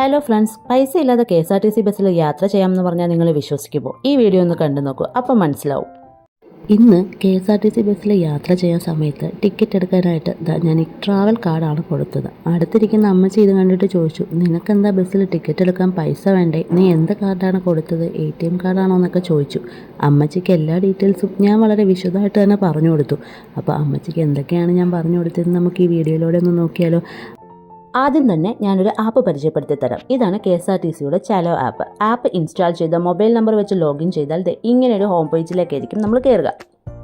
Hello friends പൈസ ഇല്ലാതെ K S R T C ബസ്സിൽ യാത്ര ചെയ്യാമെന്ന് പറഞ്ഞാൽ നിങ്ങൾ വിശ്വസിക്കുമ്പോൾ ഈ വീഡിയോ ഒന്ന് കണ്ടു നോക്കൂ അപ്പം മനസ്സിലാവും. ഇന്ന് K S R T C ബസ്സിൽ യാത്ര ചെയ്യാൻ സമയത്ത് ടിക്കറ്റ് എടുക്കാനായിട്ട് ഞാൻ ഈ ട്രാവൽ കാർഡാണ് കൊടുത്തത്. അടുത്തിരിക്കുന്ന അമ്മച്ചി ഇത് കണ്ടിട്ട് ചോദിച്ചു നിനക്കെന്താ ബസ്സിൽ ടിക്കറ്റ് എടുക്കാൻ പൈസ വേണ്ടേ? നീ എന്ത് കാർഡാണ് കൊടുത്തത്? എ ടി എം കാർഡാണോ എന്നൊക്കെ ചോദിച്ചു. അമ്മച്ചിക്ക് എല്ലാ ഡീറ്റെയിൽസും ഞാൻ വളരെ വിശദമായിട്ട് തന്നെ പറഞ്ഞു കൊടുത്തു. അപ്പോൾ അമ്മച്ചിക്ക് എന്തൊക്കെയാണ് ഞാൻ പറഞ്ഞു കൊടുത്തതെന്ന് നമുക്ക് ഈ വീഡിയോയിലൂടെ ഒന്ന് നോക്കിയാലോ. ആദ്യം തന്നെ ഞാനൊരു ആപ്പ് പരിചയപ്പെടുത്തി തരാം ഇതാണ് കെ എസ് ആർ ടി സിയുടെ ചാലോ ആപ്പ് ആപ്പ് ഇൻസ്റ്റാൾ ചെയ്ത മൊബൈൽ നമ്പർ വെച്ച് ലോഗിൻ ചെയ്താൽ ദേ ഒരു ഹോം പേജിലേക്കായിരിക്കും നമ്മൾ കയറുക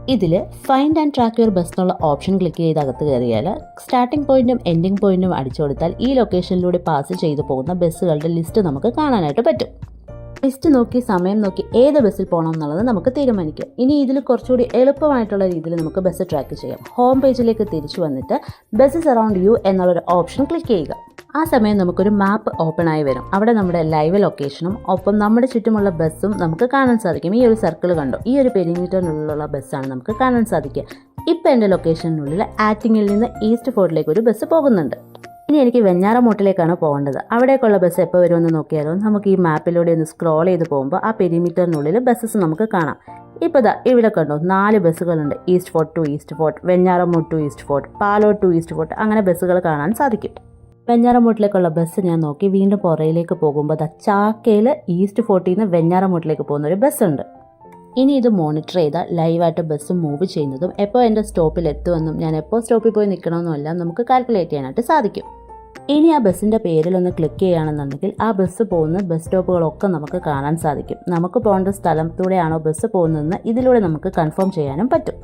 ഇതിൽ find and track your bus എന്നുള്ള ഓപ്ഷൻ ക്ലിക്ക് ചെയ്ത് അകത്ത് കയറിയാൽ സ്റ്റാർട്ടിംഗ് പോയിന്റും എൻഡിംഗ് പോയിന്റും അടിച്ചു കൊടുത്താൽ ഈ ലൊക്കേഷനിലൂടെ പാസ് ചെയ്തു പോകുന്ന ബസ്സുകളുടെ ലിസ്റ്റ് നമുക്ക് കാണാനായിട്ട് പറ്റും. ലിസ്റ്റ് നോക്കി സമയം നോക്കി ഏത് ബസ്സിൽ പോകണം എന്നുള്ളത് നമുക്ക് തീരുമാനിക്കാം. ഇനി ഇതിൽ കുറച്ചുകൂടി എളുപ്പമായിട്ടുള്ള രീതിയിൽ നമുക്ക് ബസ് ട്രാക്ക് ചെയ്യാം. ഹോം പേജിലേക്ക് തിരിച്ചു വന്നിട്ട് ബസ്സസ് അറൗണ്ട് യു എന്നുള്ളൊരു ഓപ്ഷൻ ക്ലിക്ക് ചെയ്യുക. ആ സമയം നമുക്കൊരു മാപ്പ് ഓപ്പൺ ആയി വരും. അവിടെ നമ്മുടെ ലൈവ് ലൊക്കേഷനും ഒപ്പം നമ്മുടെ ചുറ്റുമുള്ള ബസ്സും നമുക്ക് കാണാൻ സാധിക്കും. ഈ ഒരു സർക്കിൾ കണ്ടോ? ഈ ഒരു പെരിമീറ്ററിനുള്ളിലുള്ള ബസ്സാണ് നമുക്ക് കാണാൻ സാധിക്കുക. ഇപ്പം എന്റെ ലൊക്കേഷനുള്ളിൽ ആറ്റിങ്ങിൽ നിന്ന് ഈസ്റ്റ് ഫോർട്ടിലേക്ക് ഒരു ബസ് പോകുന്നുണ്ട്. ഇനി എനിക്ക് വെഞ്ഞാറമൂട്ടിലേക്കാണ് പോകേണ്ടത്. അവിടേക്കുള്ള ബസ് എപ്പോൾ വരുമെന്ന് നോക്കിയാലോ. നമുക്ക് ഈ മാപ്പിലൂടെ ഒന്ന് സ്ക്രോൾ ചെയ്ത് പോകുമ്പോൾ ആ പെരിമീറ്ററിനുള്ളിൽ ബസ്സസ് നമുക്ക് കാണാം. ഇപ്പോൾ ദാ ഇവിടെ കണ്ടോ നാല് ബസ്സുകളുണ്ട് East Fort to East Fort Venjaramoodu to East Fort Palode to East Fort അങ്ങനെ ബസ്സുകൾ കാണാൻ സാധിക്കും. വെഞ്ഞാറമൂട്ടിലേക്കുള്ള ബസ് ഞാൻ നോക്കി വീണ്ടും പുറയിലേക്ക് പോകുമ്പോൾ ദാ ചാക്കയിൽ ഈസ്റ്റ് ഫോർട്ടിൽ നിന്ന് വെഞ്ഞാറമൂട്ടിലേക്ക് പോകുന്ന ഒരു ബസ്സുണ്ട് ഇനി ഇത് മോണിറ്റർ ചെയ്താൽ ലൈവായിട്ട് ബസ് മൂവ് ചെയ്യുന്നതും എപ്പോൾ എന്റെ സ്റ്റോപ്പിൽ എത്തുമെന്നും ഞാൻ എപ്പോൾ സ്റ്റോപ്പിൽ പോയി നിൽക്കണമെന്നും എല്ലാം നമുക്ക് കാൽക്കുലേറ്റ് ചെയ്യാനായിട്ട് സാധിക്കും. ഇനി ആ ബസ്സിന്റെ പേരിലൊന്ന് ക്ലിക്ക് ചെയ്യുകയാണെന്നുണ്ടെങ്കിൽ ആ ബസ് പോകുന്ന ബസ് സ്റ്റോപ്പുകളൊക്കെ നമുക്ക് കാണാൻ സാധിക്കും. നമുക്ക് പോകേണ്ട സ്ഥലത്തൂടെയാണോ ബസ് പോകുന്നതെന്ന് ഇതിലൂടെ നമുക്ക് കൺഫേം ചെയ്യാനും പറ്റും.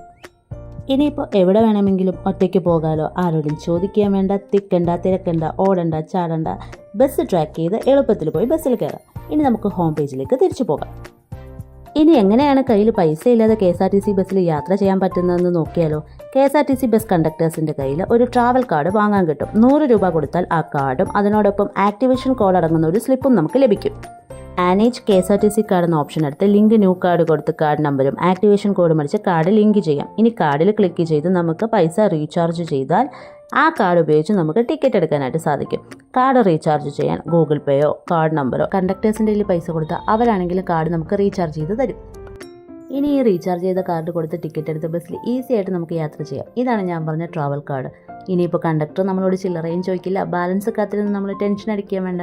ഇനിയിപ്പോൾ എവിടെ വേണമെങ്കിലും ഒറ്റയ്ക്ക് പോകാലോ ആരോടും ചോദിക്കാൻ വേണ്ട തിക്കണ്ട തിരക്കണ്ട ഓടണ്ട ചാടണ്ട ബസ് ട്രാക്ക് ചെയ്ത് എളുപ്പത്തിൽ പോയി ബസ്സിൽ കയറാം. ഇനി നമുക്ക് ഹോം പേജിലേക്ക് തിരിച്ചു പോകാം. ഇനി എങ്ങനെയാണ് കയ്യിൽ പൈസ ഇല്ലാതെ K S R T C ബസ്സിൽ യാത്ര ചെയ്യാൻ പറ്റുന്നതെന്ന് നോക്കിയാലോ? K S R T C bus കണ്ടക്ടേഴ്സിന്റെ കയ്യിൽ ഒരു ട്രാവൽ കാർഡ് വാങ്ങാൻ കിട്ടും. നൂറ് രൂപ കൊടുത്താൽ ആ കാർഡും അതിനോടൊപ്പം ആക്ടിവേഷൻ കോഡ് അടങ്ങുന്ന ഒരു സ്ലിപ്പും നമുക്ക് ലഭിക്കും. Manage K S R T C card എന്ന ഓപ്ഷൻ എടുത്ത് ലിങ്ക് ന്യൂ കാർഡ് കൊടുത്ത് കാർഡ് നമ്പറും ആക്ടിവേഷൻ കോഡും അടിച്ച് കാർഡ് ലിങ്ക് ചെയ്യാം. ഇനി കാർഡിൽ ക്ലിക്ക് ചെയ്ത് നമുക്ക് പൈസ റീചാർജ് ചെയ്താൽ ആ കാർഡ് ഉപയോഗിച്ച് നമുക്ക് ടിക്കറ്റ് എടുക്കാനായിട്ട് സാധിക്കും. കാർഡ് റീചാർജ് ചെയ്യാൻ ഗൂഗിൾ പേയോ കാർഡ് നമ്പറോ കണ്ടക്ടേഴ്സിന്റെ കയ്യിൽ പൈസ കൊടുത്താൽ അവരാണെങ്കിൽ കാർഡ് നമുക്ക് റീചാർജ് ചെയ്ത് തരും. ഇനി ഈ റീചാർജ് ചെയ്ത കാർഡ് കൊടുത്ത് ടിക്കറ്റ് എടുത്ത് ബസ്സിൽ ഈസി ആയിട്ട് നമുക്ക് യാത്ര ചെയ്യാം. ഇതാണ് ഞാൻ പറഞ്ഞ ട്രാവൽ കാർഡ് ഇനിയിപ്പോൾ കണ്ടക്ടർ നമ്മളോട് ചില്ലറയും ചോദിക്കില്ല. ബാലൻസ് കാത്തിരുന്ന് നമ്മൾ ടെൻഷൻ അടിക്കാൻ വേണ്ട.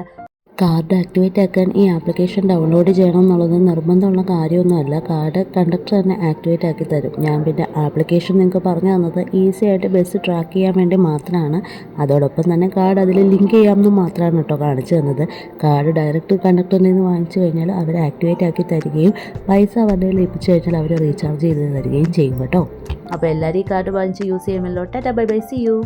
കാർഡ് ആക്ടിവേറ്റ് ആക്കാൻ ഈ ആപ്ലിക്കേഷൻ ഡൗൺലോഡ് ചെയ്യണം എന്നുള്ളത് നിർബന്ധമുള്ള കാര്യമൊന്നുമല്ല. കാർഡ് കണ്ടക്ടർ തന്നെ ആക്ടിവേറ്റ് ആക്കി തരും. ഞാൻ പിന്നെ ആപ്ലിക്കേഷൻ നിങ്ങൾക്ക് പറഞ്ഞു തന്നത് ഈസി ആയിട്ട് ബസ് ട്രാക്ക് ചെയ്യാൻ വേണ്ടി മാത്രമാണ്. അതോടൊപ്പം തന്നെ കാർഡ് അതിൽ ലിങ്ക് ചെയ്യാമെന്ന് മാത്രമാണ് കേട്ടോ കാണിച്ചു തന്നത്. കാർഡ് ഡയറക്റ്റ് കണ്ടക്ടറിൽ നിന്ന് വാങ്ങിച്ചു കഴിഞ്ഞാൽ അവർ ആക്ടിവേറ്റ് ആക്കി തരികയും പൈസ അവരുടെ ലഭിച്ചു കഴിഞ്ഞാൽ അവർ റീചാർജ് ചെയ്ത് തരികയും ചെയ്യും കേട്ടോ. അപ്പോൾ എല്ലാവരും ഈ കാർഡ് വാങ്ങിച്ച് യൂസ് ചെയ്യുമല്ലോ tata bye bye. See you